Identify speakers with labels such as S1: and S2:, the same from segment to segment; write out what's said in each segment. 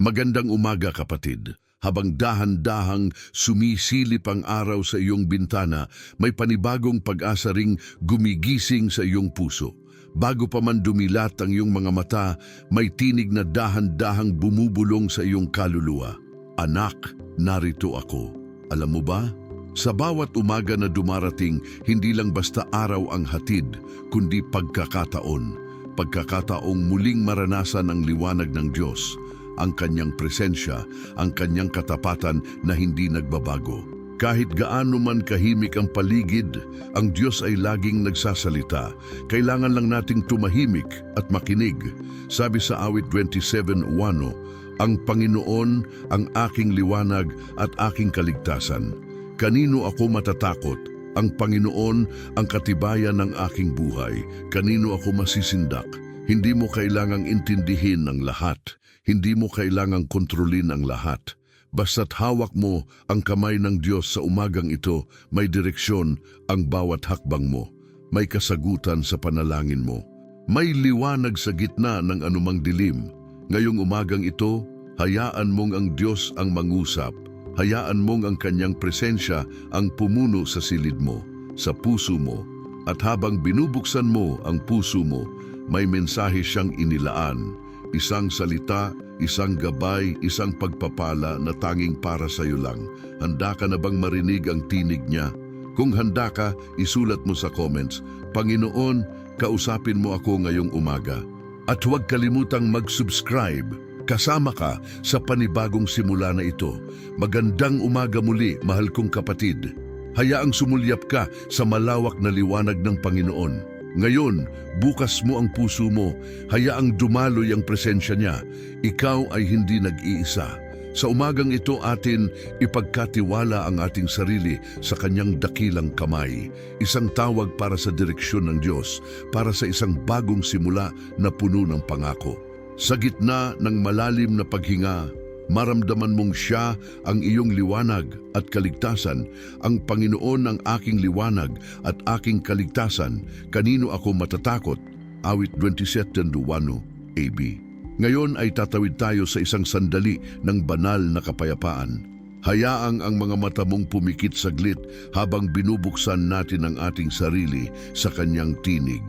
S1: Magandang umaga kapatid. Habang dahan-dahang sumisilip ang araw sa iyong bintana, may panibagong pag-asa ring gumigising sa iyong puso. Bago pa man dumilat ang iyong mga mata, may tinig na dahan-dahang bumubulong sa iyong kaluluwa. Anak, narito ako. Alam mo ba? Sa bawat umaga na dumarating, hindi lang basta araw ang hatid, kundi pagkakataon. Pagkakataong muling maranasan ang liwanag ng Diyos ang kanyang presensya, ang kanyang katapatan na hindi nagbabago. Kahit gaano man kahimik ang paligid, ang Diyos ay laging nagsasalita. Kailangan lang nating tumahimik at makinig. Sabi sa awit 27.1, Ang Panginoon ang aking liwanag at aking kaligtasan. Kanino ako matatakot? Ang Panginoon ang katibayan ng aking buhay. Kanino ako masisindak? Hindi mo kailangang intindihin ang lahat. Hindi mo kailangang kontrolin ang lahat. Basta't hawak mo ang kamay ng Diyos sa umagang ito, may direksyon ang bawat hakbang mo. May kasagutan sa panalangin mo. May liwanag sa gitna ng anumang dilim. Ngayong umagang ito, hayaan mong ang Diyos ang mangusap. Hayaan mong ang kanyang presensya ang pumuno sa silid mo, sa puso mo. At habang binubuksan mo ang puso mo, may mensahe siyang inilaan Isang salita, isang gabay, isang pagpapala na tanging para sa iyo lang. Handa ka na bang marinig ang tinig niya? Kung handa ka, isulat mo sa comments, Panginoon, kausapin mo ako ngayong umaga. At huwag kalimutang mag-subscribe. Kasama ka sa panibagong simula na ito. Magandang umaga muli, mahal kong kapatid. Hayaang sumulyap ka sa malawak na liwanag ng Panginoon. Ngayon, bukas mo ang puso mo, hayaang dumaloy ang presensya niya. Ikaw ay hindi nag-iisa. Sa umagang ito atin ipagkatiwala ang ating sarili sa kanyang dakilang kamay. Isang tawag para sa direksyon ng Diyos, para sa isang bagong simula na puno ng pangako. Sa gitna ng malalim na paghinga, maramdaman mong siya ang iyong liwanag at kaligtasan, ang Panginoon ang aking liwanag at aking kaligtasan, kanino ako matatakot? Awit 27.1 AB. Ngayon ay tatawid tayo sa isang sandali ng banal na kapayapaan. Hayaang ang mga mata mong pumikit saglit habang binubuksan natin ang ating sarili sa kanyang tinig.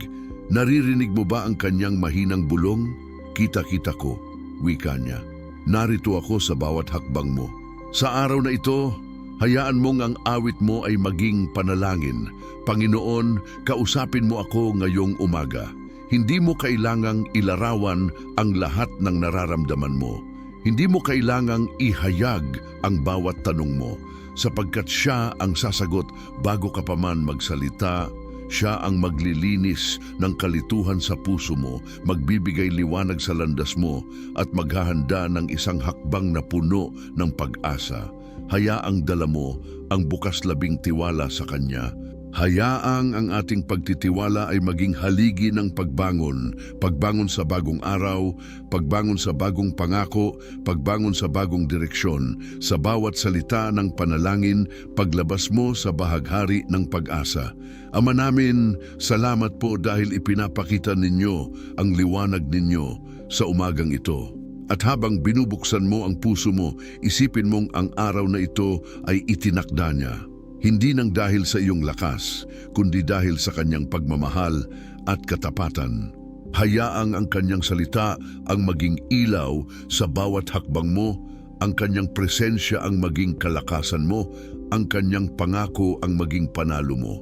S1: Naririnig mo ba ang kanyang mahinang bulong? Kita-kita ko, wika niya. Narito ako sa bawat hakbang mo. Sa araw na ito, hayaan mong ang awit mo ay maging panalangin. Panginoon, kausapin mo ako ngayong umaga. Hindi mo kailangang ilarawan ang lahat ng nararamdaman mo. Hindi mo kailangang ihayag ang bawat tanong mo sapagkat siya ang sasagot bago ka pa man magsalita, siya ang maglilinis ng kalituhan sa puso mo, magbibigay liwanag sa landas mo at maghahanda ng isang hakbang na puno ng pag-asa. Hayaang dala mo ang bukas labing tiwala sa Kanya. Hayaang ang ating pagtitiwala ay maging haligi ng pagbangon, pagbangon sa bagong araw, pagbangon sa bagong pangako, pagbangon sa bagong direksyon, sa bawat salita ng panalangin, paglabas mo sa bahaghari ng pag-asa. Ama namin, salamat po dahil ipinapakita ninyo ang liwanag ninyo sa umagang ito. At habang binubuksan mo ang puso mo, isipin mong ang araw na ito ay itinakda niya. Hindi nang dahil sa iyong lakas, kundi dahil sa kanyang pagmamahal at katapatan. Hayaang ang kanyang salita ang maging ilaw sa bawat hakbang mo, ang kanyang presensya ang maging kalakasan mo, ang kanyang pangako ang maging panalo mo.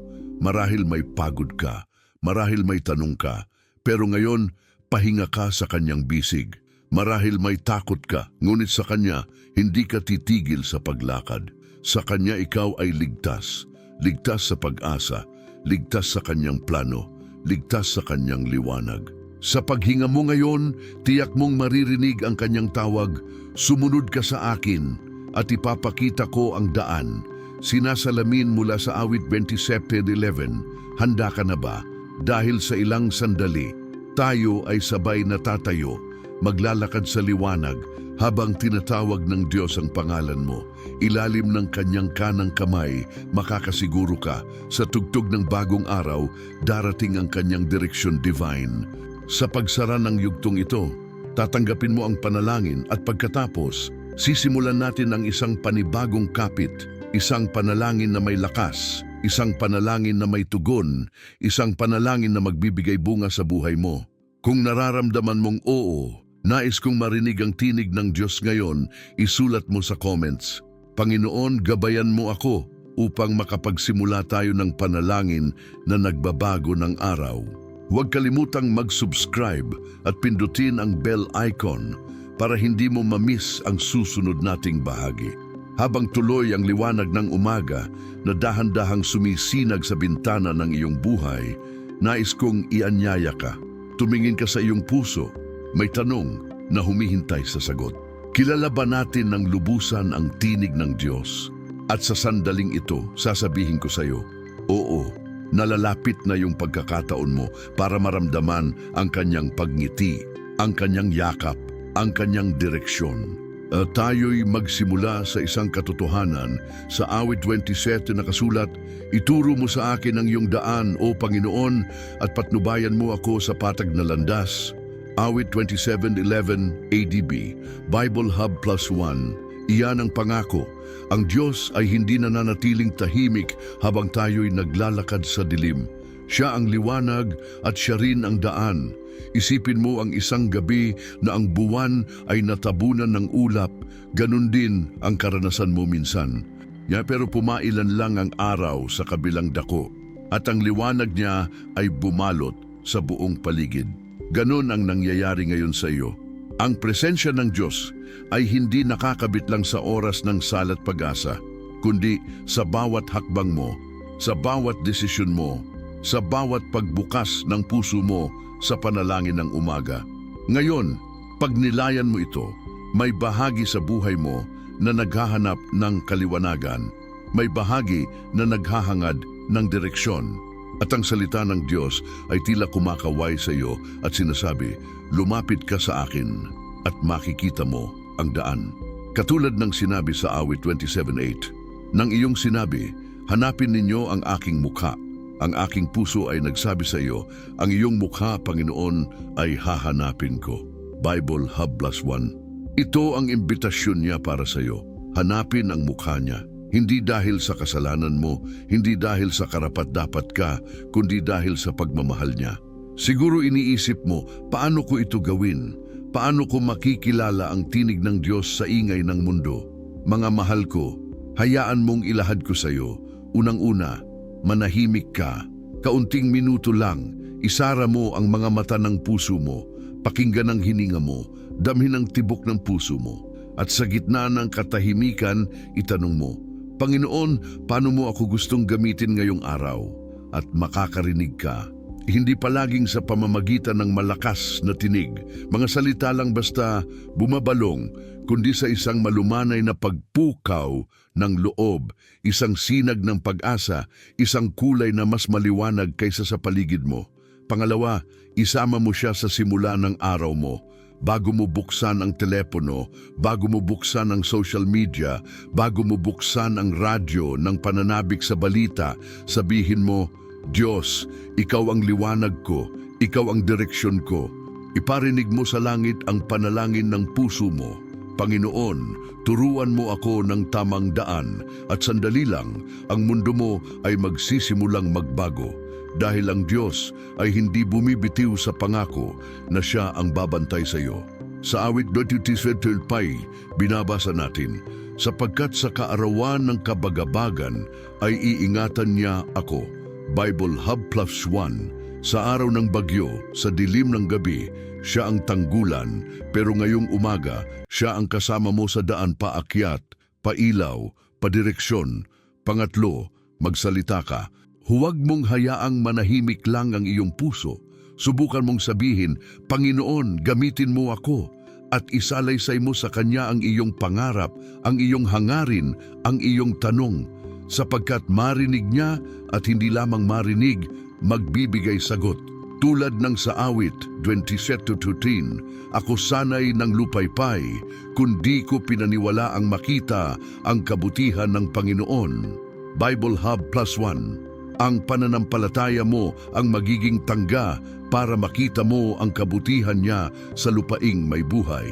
S1: Marahil may pagod ka, marahil may tanong ka, pero ngayon pahinga ka sa kanyang bisig. Marahil may takot ka, ngunit sa kanya hindi ka titigil sa paglakad. Sa Kanya ikaw ay ligtas, ligtas sa pag-asa, ligtas sa Kanyang plano, ligtas sa Kanyang liwanag. Sa paghinga mo ngayon, tiyak mong maririnig ang Kanyang tawag, sumunod ka sa akin at ipapakita ko ang daan. Sinasalamin mula sa awit 27.11, handa ka na ba? Dahil sa ilang sandali, tayo ay sabay natatayo, maglalakad sa liwanag habang tinatawag ng Diyos ang pangalan mo. Ilalim ng kanyang kanang kamay, makakasiguro ka sa tugtog ng bagong araw, darating ang kanyang direksyon divine. Sa pagsara ng yugtong ito, tatanggapin mo ang panalangin at pagkatapos, sisimulan natin ang isang panibagong kapit, isang panalangin na may lakas, isang panalangin na may tugon, isang panalangin na magbibigay bunga sa buhay mo. Kung nararamdaman mong oo, nais kong marinig ang tinig ng Diyos ngayon, isulat mo sa comments. Panginoon, gabayan mo ako upang makapagsimula tayo ng panalangin na nagbabago ng araw. Huwag kalimutang mag-subscribe at pindutin ang bell icon para hindi mo mamiss ang susunod nating bahagi. Habang tuloy ang liwanag ng umaga na dahan-dahang sumisinag sa bintana ng iyong buhay, nais kong ianyaya ka. Tumingin ka sa iyong puso, may tanong na humihintay sa sagot. Kilala ba natin ng lubusan ang tinig ng Diyos? At sa sandaling ito, sasabihin ko sa iyo, oo, nalalapit na yung pagkakataon mo para maramdaman ang kanyang pagngiti, ang kanyang yakap, ang kanyang direksyon. Uh, tayo'y magsimula sa isang katotohanan sa awit 27 na kasulat, Ituro mo sa akin ang iyong daan, O Panginoon, at patnubayan mo ako sa patag na landas. Awit 27.11 ADB, Bible Hub Plus 1. Iyan ang pangako. Ang Diyos ay hindi nananatiling tahimik habang tayo'y naglalakad sa dilim. Siya ang liwanag at siya rin ang daan. Isipin mo ang isang gabi na ang buwan ay natabunan ng ulap, ganun din ang karanasan mo minsan. Ya, pero pumailan lang ang araw sa kabilang dako at ang liwanag niya ay bumalot sa buong paligid. Ganon ang nangyayari ngayon sa iyo. Ang presensya ng Diyos ay hindi nakakabit lang sa oras ng salat pag-asa, kundi sa bawat hakbang mo, sa bawat desisyon mo, sa bawat pagbukas ng puso mo sa panalangin ng umaga. Ngayon, pag nilayan mo ito, may bahagi sa buhay mo na naghahanap ng kaliwanagan. May bahagi na naghahangad ng direksyon. At ang salita ng Diyos ay tila kumakaway sa iyo at sinasabi, Lumapit ka sa akin at makikita mo ang daan. Katulad ng sinabi sa awit 27.8, Nang iyong sinabi, hanapin ninyo ang aking mukha. Ang aking puso ay nagsabi sa iyo, ang iyong mukha, Panginoon, ay hahanapin ko. Bible Hub Plus 1 ito ang imbitasyon niya para sa iyo. Hanapin ang mukha niya. Hindi dahil sa kasalanan mo, hindi dahil sa karapat-dapat ka, kundi dahil sa pagmamahal niya. Siguro iniisip mo, paano ko ito gawin? Paano ko makikilala ang tinig ng Diyos sa ingay ng mundo? Mga mahal ko, hayaan mong ilahad ko sa iyo. Unang-una, manahimik ka. Kaunting minuto lang, isara mo ang mga mata ng puso mo, pakinggan ang hininga mo, damhin ang tibok ng puso mo. At sa gitna ng katahimikan, itanong mo, Panginoon, paano mo ako gustong gamitin ngayong araw? At makakarinig ka. Hindi palaging sa pamamagitan ng malakas na tinig, mga salita lang basta bumabalong, kundi sa isang malumanay na pagpukaw ng loob, isang sinag ng pag-asa, isang kulay na mas maliwanag kaysa sa paligid mo. Pangalawa, isama mo siya sa simula ng araw mo bago mo buksan ang telepono, bago mo buksan ang social media, bago mo buksan ang radyo ng pananabik sa balita, sabihin mo, Diyos, Ikaw ang liwanag ko, Ikaw ang direksyon ko. Iparinig mo sa langit ang panalangin ng puso mo. Panginoon, turuan mo ako ng tamang daan at sandali lang, ang mundo mo ay magsisimulang magbago dahil ang Diyos ay hindi bumibitiw sa pangako na siya ang babantay sa iyo. Sa awit 27.5, binabasa natin, sapagkat sa kaarawan ng kabagabagan ay iingatan niya ako. Bible Hub Plus 1, sa araw ng bagyo, sa dilim ng gabi, siya ang tanggulan, pero ngayong umaga, siya ang kasama mo sa daan paakyat, pailaw, padireksyon. Pangatlo, magsalita ka, Huwag mong hayaang manahimik lang ang iyong puso. Subukan mong sabihin, Panginoon, gamitin mo ako at isalaysay mo sa Kanya ang iyong pangarap, ang iyong hangarin, ang iyong tanong, sapagkat marinig niya at hindi lamang marinig, magbibigay sagot. Tulad ng sa awit 27-13, ako sanay ng lupaypay, kundi ko pinaniwala ang makita ang kabutihan ng Panginoon. Bible Hub Plus 1 ang pananampalataya mo ang magiging tangga para makita mo ang kabutihan niya sa lupaing may buhay.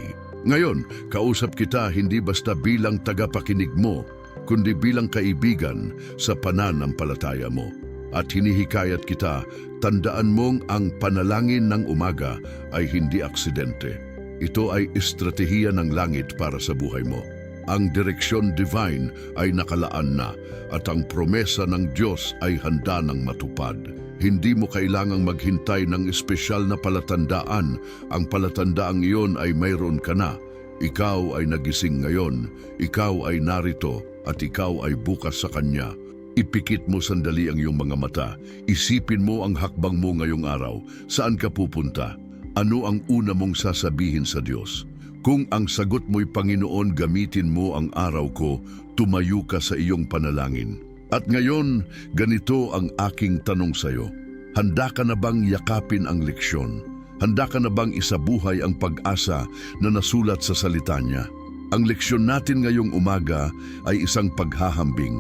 S1: Ngayon, kausap kita hindi basta bilang tagapakinig mo, kundi bilang kaibigan sa pananampalataya mo. At hinihikayat kita, tandaan mong ang panalangin ng umaga ay hindi aksidente. Ito ay estratehiya ng langit para sa buhay mo. Ang direksyon divine ay nakalaan na at ang promesa ng Diyos ay handa ng matupad. Hindi mo kailangang maghintay ng espesyal na palatandaan. Ang palatandaang iyon ay mayroon ka na. Ikaw ay nagising ngayon, ikaw ay narito at ikaw ay bukas sa Kanya. Ipikit mo sandali ang iyong mga mata. Isipin mo ang hakbang mo ngayong araw. Saan ka pupunta? Ano ang una mong sasabihin sa Diyos? Kung ang sagot mo'y Panginoon, gamitin mo ang araw ko, tumayo ka sa iyong panalangin. At ngayon, ganito ang aking tanong sa iyo. Handa ka na bang yakapin ang leksyon? Handa ka na bang isabuhay ang pag-asa na nasulat sa salita niya? Ang leksyon natin ngayong umaga ay isang paghahambing.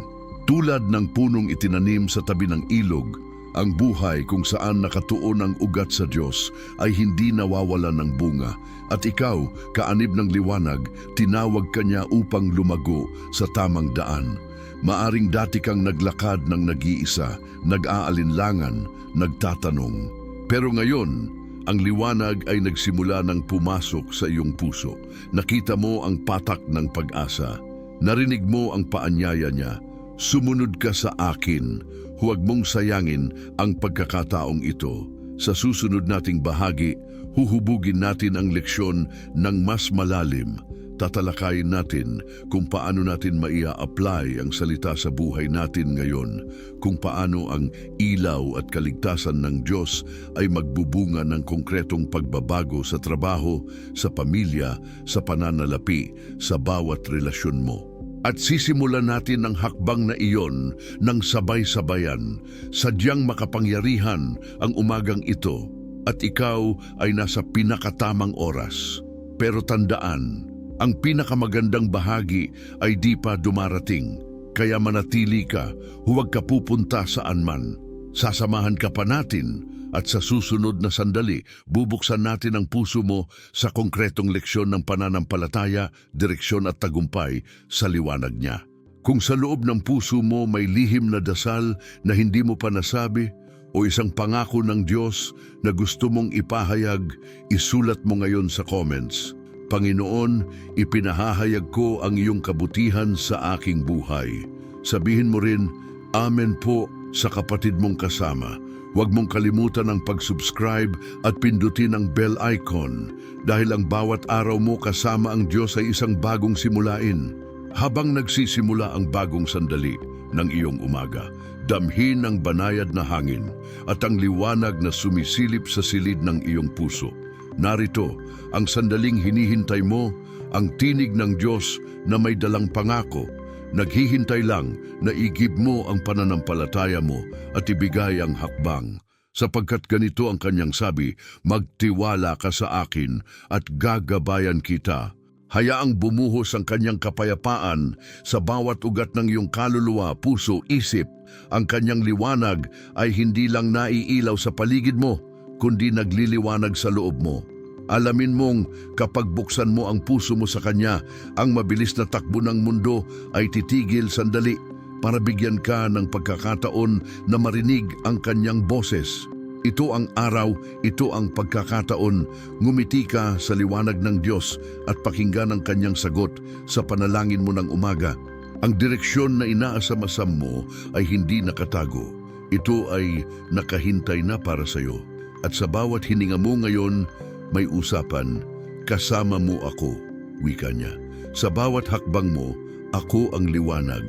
S1: Tulad ng punong itinanim sa tabi ng ilog, ang buhay kung saan nakatuon ang ugat sa Diyos ay hindi nawawalan ng bunga. At ikaw, kaanib ng liwanag, tinawag ka niya upang lumago sa tamang daan. Maaring dati kang naglakad ng nag-iisa, nag-aalinlangan, nagtatanong. Pero ngayon, ang liwanag ay nagsimula ng pumasok sa iyong puso. Nakita mo ang patak ng pag-asa. Narinig mo ang paanyaya niya. Sumunod ka sa akin. Huwag mong sayangin ang pagkakataong ito. Sa susunod nating bahagi, huhubugin natin ang leksyon ng mas malalim. Tatalakayin natin kung paano natin maia-apply ang salita sa buhay natin ngayon, kung paano ang ilaw at kaligtasan ng Diyos ay magbubunga ng konkretong pagbabago sa trabaho, sa pamilya, sa pananalapi, sa bawat relasyon mo. At sisimulan natin ang hakbang na iyon ng sabay-sabayan, sadyang makapangyarihan ang umagang ito at ikaw ay nasa pinakatamang oras. Pero tandaan, ang pinakamagandang bahagi ay di pa dumarating. Kaya manatili ka, huwag ka pupunta saan man. Sasamahan ka pa natin at sa susunod na sandali, bubuksan natin ang puso mo sa konkretong leksyon ng pananampalataya, direksyon at tagumpay sa liwanag niya. Kung sa loob ng puso mo may lihim na dasal na hindi mo pa nasabi, o isang pangako ng Diyos na gusto mong ipahayag, isulat mo ngayon sa comments. Panginoon, ipinahahayag ko ang iyong kabutihan sa aking buhay. Sabihin mo rin, Amen po sa kapatid mong kasama. Huwag mong kalimutan ang pag-subscribe at pindutin ang bell icon dahil ang bawat araw mo kasama ang Diyos ay isang bagong simulain. Habang nagsisimula ang bagong sandali ng iyong umaga, damhin ang banayad na hangin at ang liwanag na sumisilip sa silid ng iyong puso. Narito ang sandaling hinihintay mo, ang tinig ng Diyos na may dalang pangako. Naghihintay lang na igib mo ang pananampalataya mo at ibigay ang hakbang. Sapagkat ganito ang kanyang sabi, magtiwala ka sa akin at gagabayan kita. Hayaang bumuhos ang kanyang kapayapaan sa bawat ugat ng iyong kaluluwa, puso, isip. Ang kanyang liwanag ay hindi lang naiilaw sa paligid mo, kundi nagliliwanag sa loob mo. Alamin mong kapag buksan mo ang puso mo sa Kanya, ang mabilis na takbo ng mundo ay titigil sandali para bigyan ka ng pagkakataon na marinig ang Kanyang boses. Ito ang araw, ito ang pagkakataon, ngumiti ka sa liwanag ng Diyos at pakinggan ang Kanyang sagot sa panalangin mo ng umaga. Ang direksyon na inaasam-asam mo ay hindi nakatago. Ito ay nakahintay na para sa iyo. At sa bawat hininga mo ngayon, may usapan, kasama mo ako, wika niya. Sa bawat hakbang mo, ako ang liwanag,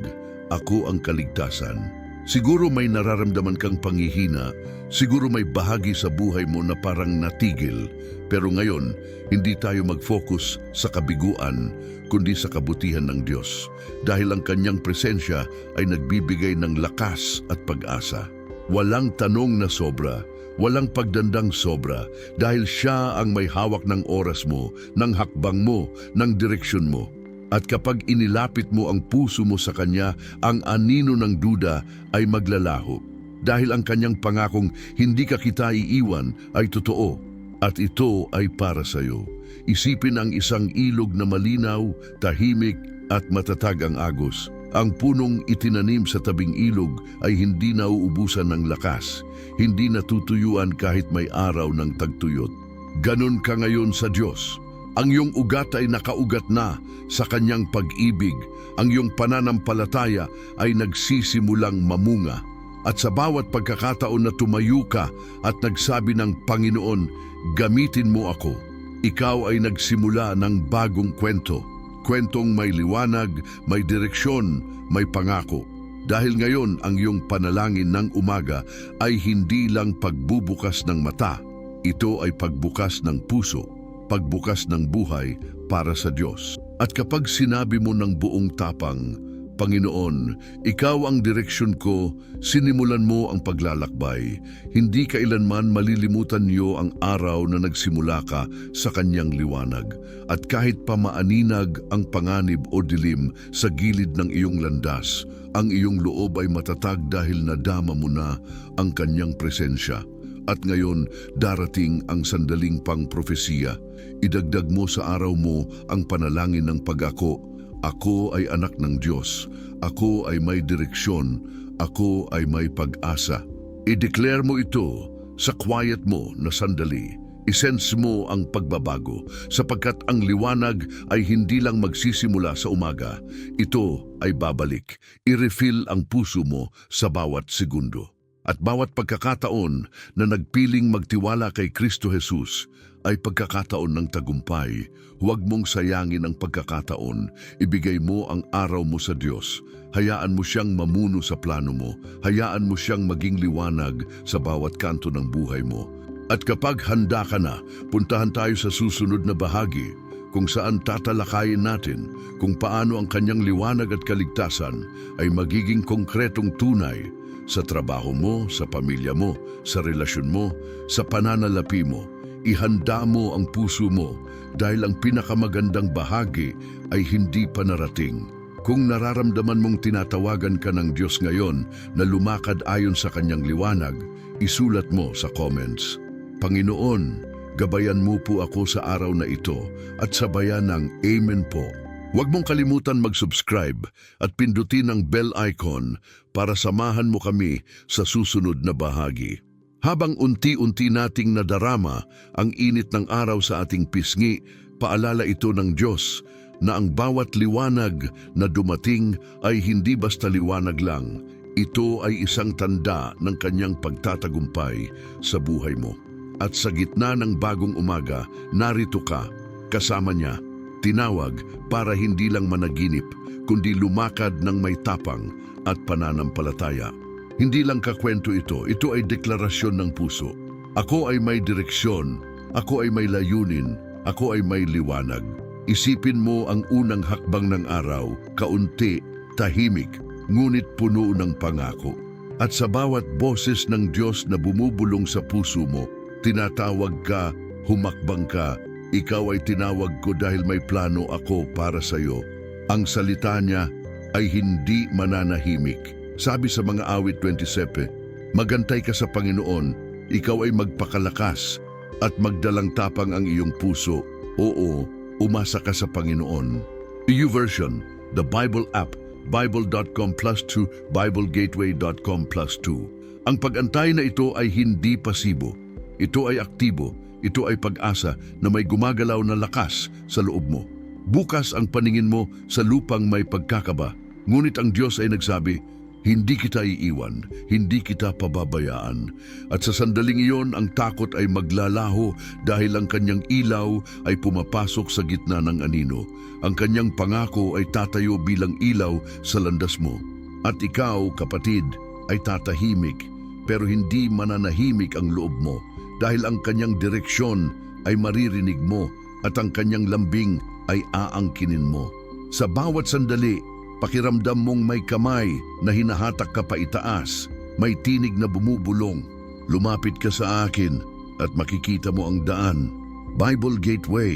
S1: ako ang kaligtasan. Siguro may nararamdaman kang panghihina, siguro may bahagi sa buhay mo na parang natigil, pero ngayon, hindi tayo mag-focus sa kabiguan, kundi sa kabutihan ng Diyos. Dahil ang kanyang presensya ay nagbibigay ng lakas at pag-asa. Walang tanong na sobra, walang pagdandang sobra dahil siya ang may hawak ng oras mo, ng hakbang mo, ng direksyon mo. At kapag inilapit mo ang puso mo sa Kanya, ang anino ng duda ay maglalaho. dahil ang kanyang pangakong hindi ka kita iiwan ay totoo at ito ay para sa iyo. Isipin ang isang ilog na malinaw, tahimik at matatag ang agos. Ang punong itinanim sa tabing ilog ay hindi nauubusan ng lakas, hindi natutuyuan kahit may araw ng tagtuyot. Ganon ka ngayon sa Diyos. Ang iyong ugat ay nakaugat na sa kanyang pag-ibig. Ang iyong pananampalataya ay nagsisimulang mamunga. At sa bawat pagkakataon na tumayo ka at nagsabi ng Panginoon, gamitin mo ako. Ikaw ay nagsimula ng bagong kwento. Kwentong may liwanag, may direksyon, may pangako. Dahil ngayon ang iyong panalangin ng umaga ay hindi lang pagbubukas ng mata. Ito ay pagbukas ng puso, pagbukas ng buhay para sa Diyos. At kapag sinabi mo ng buong tapang, Panginoon, Ikaw ang direksyon ko, sinimulan mo ang paglalakbay. Hindi kailanman malilimutan niyo ang araw na nagsimula ka sa kanyang liwanag. At kahit pamaaninag ang panganib o dilim sa gilid ng iyong landas, ang iyong loob ay matatag dahil nadama mo na ang kanyang presensya. At ngayon, darating ang sandaling pang propesiya. Idagdag mo sa araw mo ang panalangin ng pag-ako. Ako ay anak ng Diyos. Ako ay may direksyon. Ako ay may pag-asa. I-declare mo ito sa quiet mo na sandali. Isense mo ang pagbabago sapagkat ang liwanag ay hindi lang magsisimula sa umaga. Ito ay babalik. I-refill ang puso mo sa bawat segundo. At bawat pagkakataon na nagpiling magtiwala kay Kristo Jesus ay pagkakataon ng tagumpay. Huwag mong sayangin ang pagkakataon. Ibigay mo ang araw mo sa Diyos. Hayaan mo siyang mamuno sa plano mo. Hayaan mo siyang maging liwanag sa bawat kanto ng buhay mo. At kapag handa ka na, puntahan tayo sa susunod na bahagi kung saan tatalakayin natin kung paano ang kanyang liwanag at kaligtasan ay magiging konkretong tunay sa trabaho mo, sa pamilya mo, sa relasyon mo, sa pananalapi mo. Ihanda mo ang puso mo dahil ang pinakamagandang bahagi ay hindi pa narating. Kung nararamdaman mong tinatawagan ka ng Diyos ngayon na lumakad ayon sa kanyang liwanag, isulat mo sa comments. Panginoon, gabayan mo po ako sa araw na ito at sabayan ng Amen po. Huwag mong kalimutan mag-subscribe at pindutin ang bell icon para samahan mo kami sa susunod na bahagi. Habang unti-unti nating nadarama ang init ng araw sa ating pisngi, paalala ito ng Diyos na ang bawat liwanag na dumating ay hindi basta liwanag lang. Ito ay isang tanda ng kanyang pagtatagumpay sa buhay mo. At sa gitna ng bagong umaga, narito ka, kasama niya, tinawag para hindi lang managinip, kundi lumakad ng may tapang at pananampalataya. Hindi lang kakwento ito, ito ay deklarasyon ng puso. Ako ay may direksyon, ako ay may layunin, ako ay may liwanag. Isipin mo ang unang hakbang ng araw, kaunti, tahimik, ngunit puno ng pangako. At sa bawat boses ng Diyos na bumubulong sa puso mo, tinatawag ka, humakbang ka, ikaw ay tinawag ko dahil may plano ako para sa iyo. Ang salita niya ay hindi mananahimik. Sabi sa mga awit 27, Magantay ka sa Panginoon, ikaw ay magpakalakas at magdalang tapang ang iyong puso. Oo, umasa ka sa Panginoon. version the Bible app, bible.com plus 2, biblegateway.com plus 2. Ang pag-antay na ito ay hindi pasibo. Ito ay aktibo. Ito ay pag-asa na may gumagalaw na lakas sa loob mo. Bukas ang paningin mo sa lupang may pagkakaba. Ngunit ang Diyos ay nagsabi, hindi kita iiwan, hindi kita pababayaan. At sa sandaling iyon, ang takot ay maglalaho dahil ang kanyang ilaw ay pumapasok sa gitna ng anino. Ang kanyang pangako ay tatayo bilang ilaw sa landas mo. At ikaw, kapatid, ay tatahimik, pero hindi mananahimik ang loob mo dahil ang kanyang direksyon ay maririnig mo at ang kanyang lambing ay aangkinin mo. Sa bawat sandali, pakiramdam mong may kamay na hinahatak ka pa itaas, may tinig na bumubulong. Lumapit ka sa akin at makikita mo ang daan. Bible Gateway,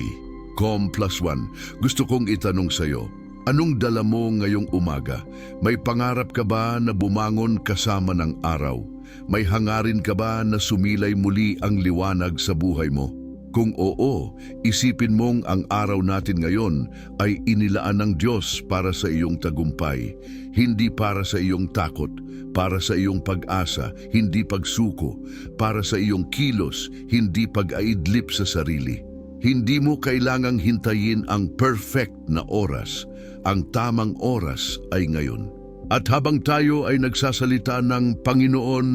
S1: Com plus one. Gusto kong itanong sa iyo, Anong dala mo ngayong umaga? May pangarap ka ba na bumangon kasama ng araw? May hangarin ka ba na sumilay muli ang liwanag sa buhay mo? Kung oo, isipin mong ang araw natin ngayon ay inilaan ng Diyos para sa iyong tagumpay, hindi para sa iyong takot, para sa iyong pag-asa, hindi pagsuko, para sa iyong kilos, hindi pag-aidlip sa sarili. Hindi mo kailangang hintayin ang perfect na oras. Ang tamang oras ay ngayon. At habang tayo ay nagsasalita ng Panginoon,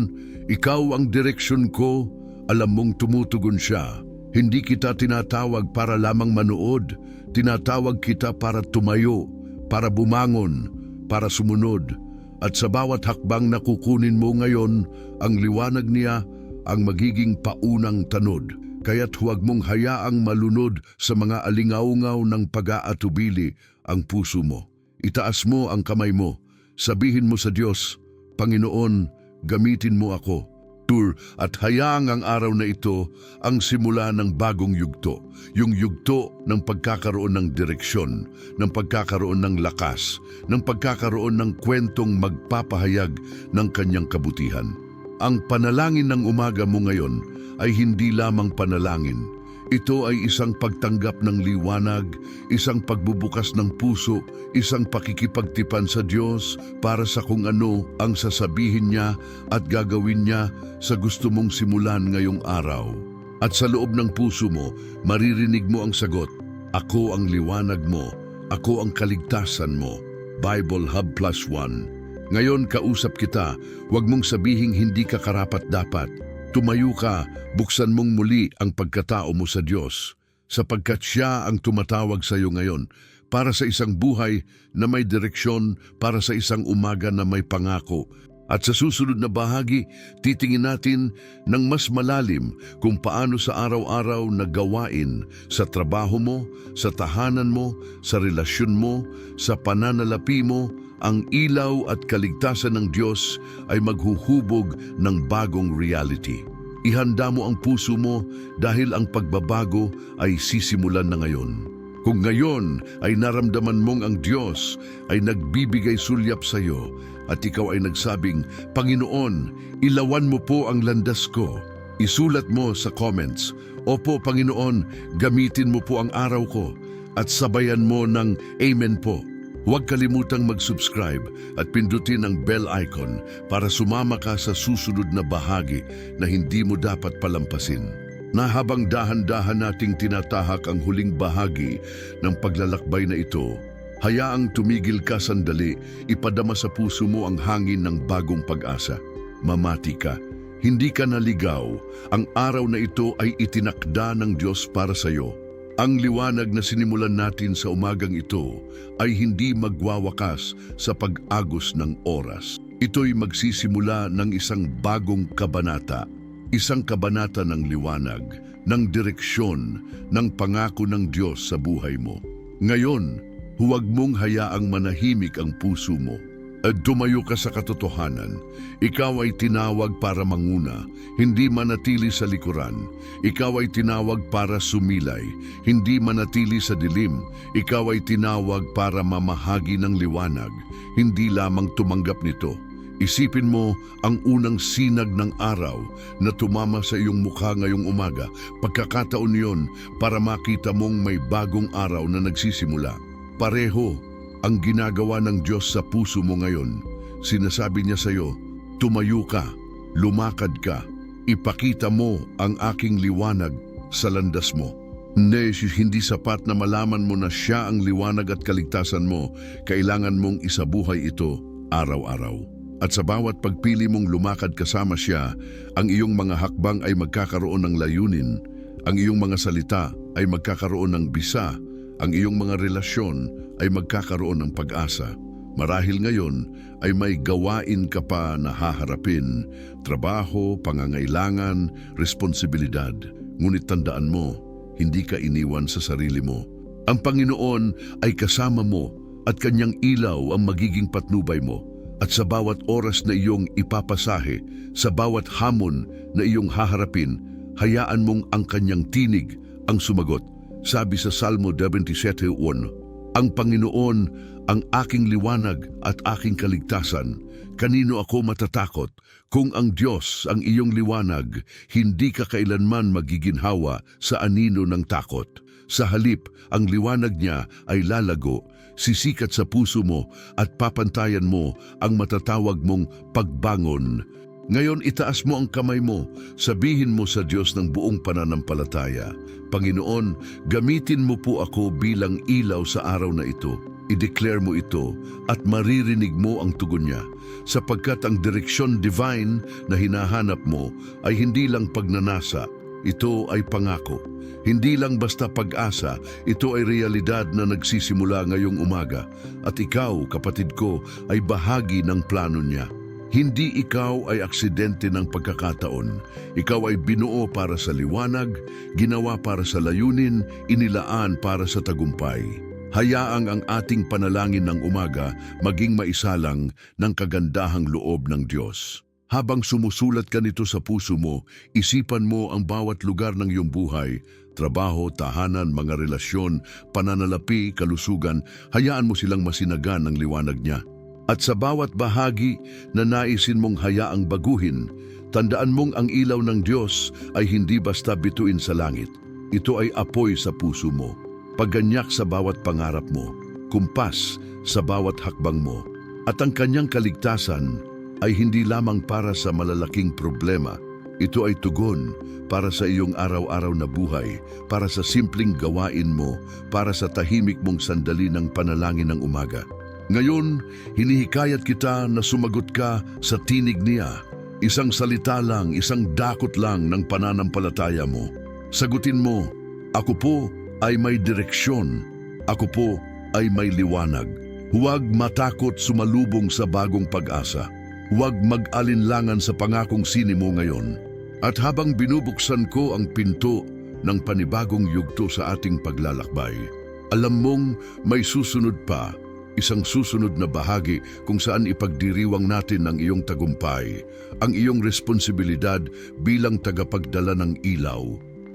S1: ikaw ang direksyon ko, alam mong tumutugon siya. Hindi kita tinatawag para lamang manood, tinatawag kita para tumayo, para bumangon, para sumunod. At sa bawat hakbang na kukunin mo ngayon, ang liwanag niya ang magiging paunang tanod. Kaya't huwag mong hayaang malunod sa mga alingaungaw ng pag-aatubili ang puso mo. Itaas mo ang kamay mo. Sabihin mo sa Diyos, Panginoon, gamitin mo ako. Tur at hayaang ang araw na ito ang simula ng bagong yugto. Yung yugto ng pagkakaroon ng direksyon, ng pagkakaroon ng lakas, ng pagkakaroon ng kwentong magpapahayag ng kanyang kabutihan. Ang panalangin ng umaga mo ngayon ay hindi lamang panalangin. Ito ay isang pagtanggap ng liwanag, isang pagbubukas ng puso, isang pakikipagtipan sa Diyos para sa kung ano ang sasabihin niya at gagawin niya sa gusto mong simulan ngayong araw. At sa loob ng puso mo, maririnig mo ang sagot, Ako ang liwanag mo, ako ang kaligtasan mo. Bible Hub Plus One. Ngayon kausap kita, huwag mong sabihing hindi ka karapat-dapat. Tumayo ka, buksan mong muli ang pagkatao mo sa Diyos, sapagkat Siya ang tumatawag sa iyo ngayon para sa isang buhay na may direksyon, para sa isang umaga na may pangako. At sa susunod na bahagi, titingin natin ng mas malalim kung paano sa araw-araw na gawain sa trabaho mo, sa tahanan mo, sa relasyon mo, sa pananalapi mo, ang ilaw at kaligtasan ng Diyos ay maghuhubog ng bagong reality. Ihanda mo ang puso mo dahil ang pagbabago ay sisimulan na ngayon. Kung ngayon ay naramdaman mong ang Diyos ay nagbibigay sulyap sa iyo at ikaw ay nagsabing, Panginoon, ilawan mo po ang landas ko. Isulat mo sa comments, Opo Panginoon, gamitin mo po ang araw ko at sabayan mo ng Amen po. Huwag kalimutang mag-subscribe at pindutin ang bell icon para sumama ka sa susunod na bahagi na hindi mo dapat palampasin. Na habang dahan-dahan nating tinatahak ang huling bahagi ng paglalakbay na ito, hayaang tumigil ka sandali, ipadama sa puso mo ang hangin ng bagong pag-asa. Mamati ka, hindi ka naligaw, ang araw na ito ay itinakda ng Diyos para sa iyo. Ang liwanag na sinimulan natin sa umagang ito ay hindi magwawakas sa pag-agos ng oras. Ito'y magsisimula ng isang bagong kabanata, isang kabanata ng liwanag, ng direksyon, ng pangako ng Diyos sa buhay mo. Ngayon, huwag mong hayaang manahimik ang puso mo. At dumayo ka sa katotohanan. Ikaw ay tinawag para manguna, hindi manatili sa likuran. Ikaw ay tinawag para sumilay, hindi manatili sa dilim. Ikaw ay tinawag para mamahagi ng liwanag, hindi lamang tumanggap nito. Isipin mo ang unang sinag ng araw na tumama sa iyong mukha ngayong umaga. Pagkakataon yon para makita mong may bagong araw na nagsisimula. Pareho ang ginagawa ng Diyos sa puso mo ngayon. Sinasabi niya sa iyo, tumayo ka, lumakad ka, ipakita mo ang aking liwanag sa landas mo. Hindi, hindi sapat na malaman mo na siya ang liwanag at kaligtasan mo. Kailangan mong isabuhay ito araw-araw. At sa bawat pagpili mong lumakad kasama siya, ang iyong mga hakbang ay magkakaroon ng layunin, ang iyong mga salita ay magkakaroon ng bisa, ang iyong mga relasyon ay magkakaroon ng pag-asa. Marahil ngayon ay may gawain ka pa na haharapin, trabaho, pangangailangan, responsibilidad. Ngunit tandaan mo, hindi ka iniwan sa sarili mo. Ang Panginoon ay kasama mo at kanyang ilaw ang magiging patnubay mo. At sa bawat oras na iyong ipapasahe, sa bawat hamon na iyong haharapin, hayaan mong ang kanyang tinig ang sumagot. Sabi sa Salmo 27.1, Ang Panginoon ang aking liwanag at aking kaligtasan. Kanino ako matatakot? Kung ang Diyos ang iyong liwanag, hindi ka kailanman magiginhawa sa anino ng takot. Sa halip, ang liwanag niya ay lalago, sisikat sa puso mo at papantayan mo ang matatawag mong pagbangon. Ngayon itaas mo ang kamay mo, sabihin mo sa Diyos ng buong pananampalataya, Panginoon, gamitin mo po ako bilang ilaw sa araw na ito. I-declare mo ito at maririnig mo ang tugon niya sapagkat ang direksyon divine na hinahanap mo ay hindi lang pagnanasa, ito ay pangako. Hindi lang basta pag-asa, ito ay realidad na nagsisimula ngayong umaga at ikaw, kapatid ko, ay bahagi ng plano niya. Hindi ikaw ay aksidente ng pagkakataon. Ikaw ay binuo para sa liwanag, ginawa para sa layunin, inilaan para sa tagumpay. Hayaang ang ating panalangin ng umaga maging maisalang ng kagandahang loob ng Diyos. Habang sumusulat ka nito sa puso mo, isipan mo ang bawat lugar ng iyong buhay, trabaho, tahanan, mga relasyon, pananalapi, kalusugan, hayaan mo silang masinagan ng liwanag niya. At sa bawat bahagi na naisin mong hayaang baguhin, tandaan mong ang ilaw ng Diyos ay hindi basta bituin sa langit. Ito ay apoy sa puso mo, pagganyak sa bawat pangarap mo, kumpas sa bawat hakbang mo. At ang kanyang kaligtasan ay hindi lamang para sa malalaking problema. Ito ay tugon para sa iyong araw-araw na buhay, para sa simpleng gawain mo, para sa tahimik mong sandali ng panalangin ng umaga. Ngayon, hinihikayat kita na sumagot ka sa tinig niya. Isang salita lang, isang dakot lang ng pananampalataya mo. Sagutin mo, ako po ay may direksyon. Ako po ay may liwanag. Huwag matakot sumalubong sa bagong pag-asa. Huwag mag-alinlangan sa pangakong sini mo ngayon. At habang binubuksan ko ang pinto ng panibagong yugto sa ating paglalakbay, alam mong may susunod pa isang susunod na bahagi kung saan ipagdiriwang natin ang iyong tagumpay, ang iyong responsibilidad bilang tagapagdala ng ilaw,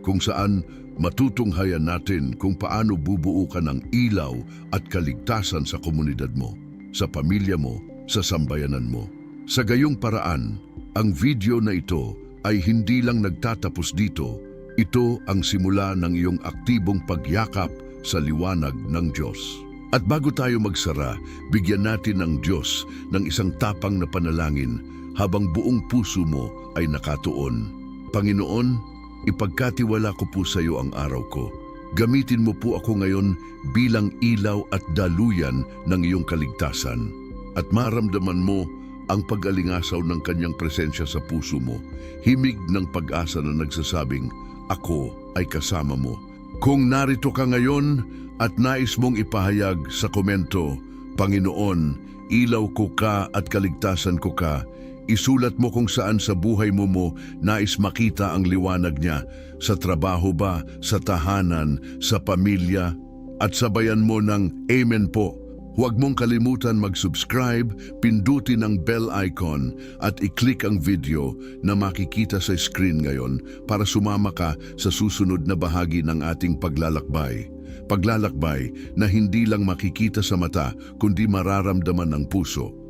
S1: kung saan matutunghayan natin kung paano bubuo ka ng ilaw at kaligtasan sa komunidad mo, sa pamilya mo, sa sambayanan mo. Sa gayong paraan, ang video na ito ay hindi lang nagtatapos dito, ito ang simula ng iyong aktibong pagyakap sa liwanag ng Diyos. At bago tayo magsara, bigyan natin ng Diyos ng isang tapang na panalangin habang buong puso mo ay nakatuon. Panginoon, ipagkatiwala ko po sa iyo ang araw ko. Gamitin mo po ako ngayon bilang ilaw at daluyan ng iyong kaligtasan. At maramdaman mo ang pag-alingasaw ng kanyang presensya sa puso mo. Himig ng pag-asa na nagsasabing, Ako ay kasama mo. Kung narito ka ngayon at nais mong ipahayag sa komento, Panginoon, ilaw ko ka at kaligtasan ko ka, isulat mo kung saan sa buhay mo mo nais makita ang liwanag niya, sa trabaho ba, sa tahanan, sa pamilya, at sabayan mo ng Amen po. Huwag mong kalimutan mag-subscribe, pindutin ang bell icon at i-click ang video na makikita sa screen ngayon para sumama ka sa susunod na bahagi ng ating paglalakbay. Paglalakbay na hindi lang makikita sa mata kundi mararamdaman ng puso.